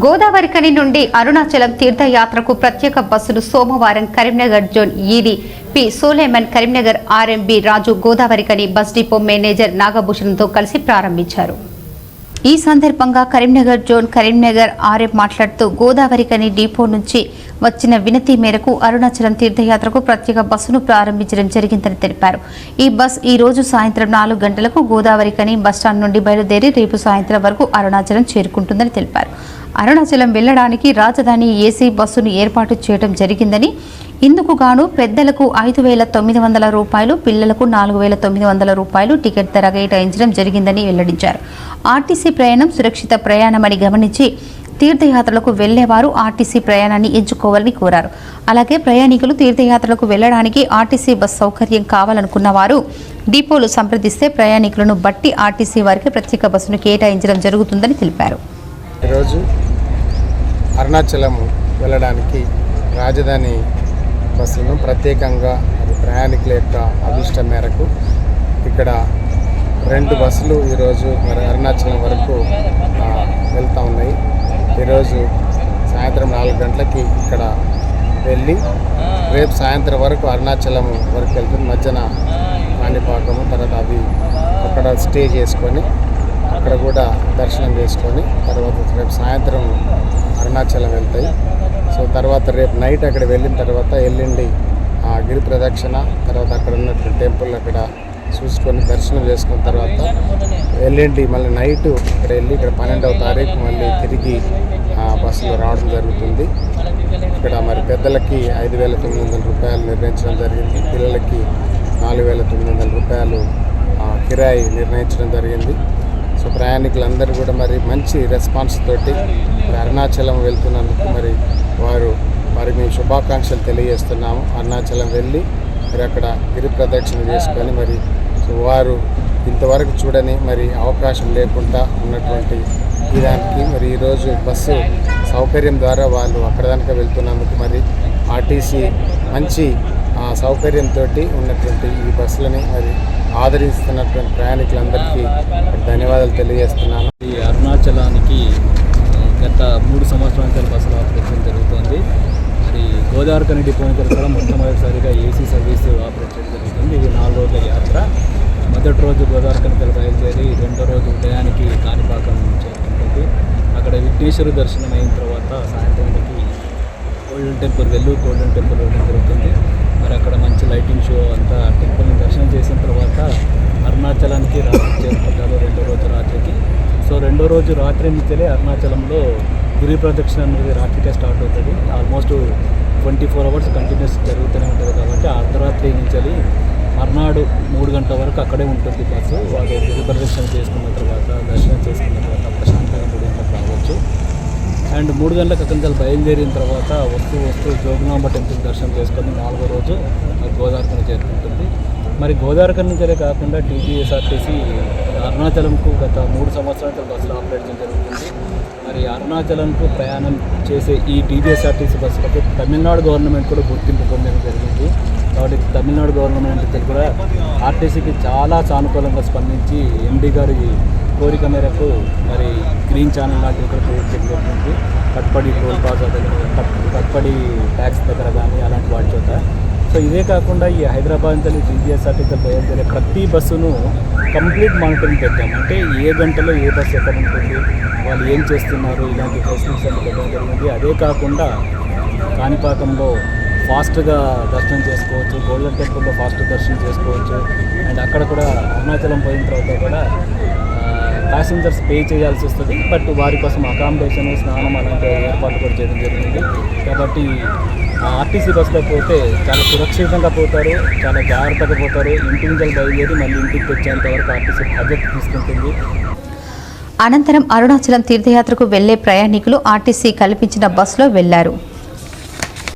గోదావరి కని నుండి అరుణాచలం తీర్థయాత్రకు ప్రత్యేక బస్సును సోమవారం Karimnagar zone ED P. Solomon Karimnagar RMB Raju Godavarikhani bus depot manager నాగభూషణ్తో కలిసి ప్రారంభించారు. ఈ సందర్భంగా కరీంనగర్ జోన్ కరీంనగర్ ఆర్ఎం మాట్లాడుతూ గోదావరి కని డిపో నుంచి వచ్చిన వినతి మేరకు అరుణాచలం తీర్థయాత్రకు ప్రత్యేక బస్సును ప్రారంభించడం జరిగిందని తెలిపారు. ఈ బస్ ఈ రోజు సాయంత్రం నాలుగు గంటలకు గోదావరి కని బస్టాండ్ నుండి బయలుదేరి రేపు సాయంత్రం వరకు అరుణాచలం చేరుకుంటుందని తెలిపారు. అరుణాచలం వెళ్ళడానికి రాజధాని ఏసీ బస్సును ఏర్పాటు చేయడం జరిగిందని ఇందుకు గాను పెద్దలకు ఐదు వేల తొమ్మిది వందల రూపాయలు పిల్లలకు నాలుగు వేల తొమ్మిది వందల రూపాయలు టికెట్ ధర కేటాయించడం జరిగిందని వెల్లడించారు. ఆర్టీసీ ప్రయాణం సురక్షిత ప్రయాణమని గమనించి తీర్థయాత్రలకు వెళ్ళేవారు ఆర్టీసీ ప్రయాణాన్ని ఎంచుకోవాలని కోరారు. అలాగే ప్రయాణికులు తీర్థయాత్రలకు వెళ్ళడానికి ఆర్టీసీ బస్ సౌకర్యం కావాలనుకున్న వారు డిపోలు సంప్రదిస్తే ప్రయాణికులను బట్టి ఆర్టీసీ వారికి ప్రత్యేక బస్సును కేటాయించడం జరుగుతుందని తెలిపారు. ఈరోజు అరుణాచలం వెళ్ళడానికి రాజధాని బస్సులను ప్రత్యేకంగా అది ప్రయాణికుల యొక్క అభిష్టం మేరకు ఇక్కడ రెండు బస్సులు ఈరోజు మరి అరుణాచలం వరకు వెళ్తూ ఉన్నాయి. ఈరోజు సాయంత్రం నాలుగు గంటలకి ఇక్కడ వెళ్ళి రేపు సాయంత్రం వరకు అరుణాచలం వరకు వెళ్తుంది మధ్యన కాణిపాకము తర్వాత అవి అక్కడ స్టే చేసుకొని అక్కడ కూడా దర్శనం చేసుకొని తర్వాత రేపు సాయంత్రం అరుణాచలం వెళ్తాయి. సో తర్వాత రేపు నైట్ అక్కడ వెళ్ళిన తర్వాత ఎల్లుండి ఆ గిరి ప్రదక్షిణ తర్వాత అక్కడ ఉన్నటువంటి టెంపుల్ అక్కడ చూసుకొని దర్శనం చేసుకున్న తర్వాత ఎల్లుండి మళ్ళీ నైట్ ఇక్కడ వెళ్ళి ఇక్కడ పన్నెండవ తారీఖు మళ్ళీ తిరిగి బస్సులో రావడం జరుగుతుంది. ఇక్కడ మరి పెద్దలకి ఐదు వేల తొమ్మిది వందల రూపాయలు నిర్ణయించడం జరిగింది. పిల్లలకి నాలుగు వేల తొమ్మిది వందల రూపాయలు కిరాయి నిర్ణయించడం జరిగింది. సో ప్రయాణికులందరూ కూడా మరి మంచి రెస్పాన్స్ తోటి అరుణాచలం వెళ్తున్నందుకు మరి వారు వారికి మేము శుభాకాంక్షలు తెలియజేస్తున్నాము. అరుణాచలం వెళ్ళి మరి అక్కడ గిరి ప్రదక్షిణ చేసుకొని మరి సో వారు ఇంతవరకు చూడని మరి అవకాశం లేకుండా ఉన్నటువంటి దానికి మరి ఈరోజు బస్సు సౌకర్యం ద్వారా వాళ్ళు అక్కడ దానికి వెళ్తున్నందుకు మరి ఆర్టీసీ మంచి సౌకర్యంతో ఉన్నటువంటి ఈ బస్సులని మరి ఆదరిస్తున్నటువంటి ప్రయాణికులందరికీ ధన్యవాదాలు తెలియజేస్తున్నాను. ఈ అరుణాచలానికి గత మూడు సంవత్సరాల నుంచి బస్సులు ఆపరేషన్ జరుగుతుంది. మరి గోదావరి కని డిపో కూడా మొట్టమొదటిసారిగా ఏసీ సర్వీస్ ఆపరేట్ చేయడం జరుగుతుంది. ఇది నాలుగు రోజుల యాత్ర. మొదటి రోజు గోదావరి కనికలు బయలుదేరి రెండో రోజు ఉదయానికి కాణిపాకం చేరుకుంటుంది. అక్కడ విఘ్నేశ్వర దర్శనం అయిన తర్వాత సాయంత్రానికి గోల్డెన్ టెంపుల్ వెళ్ళు గోల్డెన్ టెంపుల్ వెళ్ళడం జరుగుతుంది. మరి అక్కడ మంచి లైటింగ్ షో అంతా టెంపుల్ని దర్శనం చేసిన తర్వాత అరుణాచలానికి రాత్రి చేరుకుంటారు రెండో రోజు రాత్రికి. సో రెండో రోజు రాత్రి నుంచే అరుణాచలంలో గిరి ప్రదక్షిణ అనేది రాత్రికే స్టార్ట్ అవుతుంది. Almost twenty four hours continuous జరుగుతూనే ఉంటుంది కాబట్టి అర్ధరాత్రి నుంచి మర్నాడు మూడు గంటల వరకు అక్కడే ఉంటుంది బస్సు. వాళ్ళు గిరి ప్రదక్షిణ చేసుకున్న తర్వాత దర్శనం చేసుకున్న తర్వాత ప్రశాంతంగా మూడు గంటలకు రావచ్చు. అండ్ మూడు గంటలకు అక్కడి నుంచి బయలుదేరిన తర్వాత వస్తూ వస్తూ జోగునాంబ టెంపుల్ దర్శనం చేసుకొని నాలుగో రోజు గోదావరికని చేరుకుంటుంది. మరి గోదావరి నుంచే కాకుండా టీజీఎస్ఆర్టీసీ అరుణాచలంకు గత మూడు సంవత్సరాల బస్సులు ఆపరేట్ చేయడం జరుగుతుంది. మరి అరుణాచలంకు ప్రయాణం చేసే ఈ టీజీఎస్ఆర్టీసీ బస్సులకు తమిళనాడు గవర్నమెంట్ కూడా గుర్తింపు పొందడం జరిగింది. కాబట్టి తమిళనాడు గవర్నమెంట్ దగ్గర కూడా ఆర్టీసీకి చాలా సానుకూలంగా స్పందించి ఎండి గారి కోరిక మేరకు మరి గ్రీన్ ఛానల్ లాంటివి కూడా క్రియేట్ చేయడం జరిగింది కట్పడి టోల్ ప్లాజా దగ్గర కట్పడి ట్యాక్స్ దగ్గర కానీ అలాంటి వాటి చోట సో ఇదే కాకుండా ఈ హైదరాబాద్ నుంచి టీజీఎస్ఆర్టీతో బయలుదేరే ప్రతి బస్సును కంప్లీట్ మానిటరింగ్ పెట్టాము అంటే ఏ గంటలో ఏ బస్సు ఎక్కడ ఉంటుంది వాళ్ళు ఏం చేస్తున్నారు ఇలాంటి ప్రశ్నలు పెట్టడం జరిగింది. అదే కాకుండా కాణిపాకంలో ఫాస్ట్గా దర్శనం చేసుకోవచ్చు గోల్డెన్ టెంపుల్లో ఫాస్ట్ దర్శనం చేసుకోవచ్చు. అండ్ అక్కడ కూడా అరుణాచలం పోయిన తర్వాత కూడా ప్యాసింజర్స్ పే చేయాల్సి వస్తుంది. బట్ వారి కోసం అకామిడేషన్ స్నానం అలాంటి ఏర్పాట్లు కూడా చేయడం జరిగింది. కాబట్టి ఆర్టీసీ బస్సులో పోతే చాలా సురక్షితంగా పోతారు చాలా జాగ్రత్తగా పోతారు. ఇంటి నుంచి బయలుదేరి మళ్ళీ ఇంటికి తెచ్చేంత వరకు ఆర్టీసీ బాధ్యత తీసుకుంటుంది. అనంతరం అరుణాచలం తీర్థయాత్రకు వెళ్ళే ప్రయాణికులు ఆర్టీసీ కల్పించిన బస్సులో వెళ్ళారు.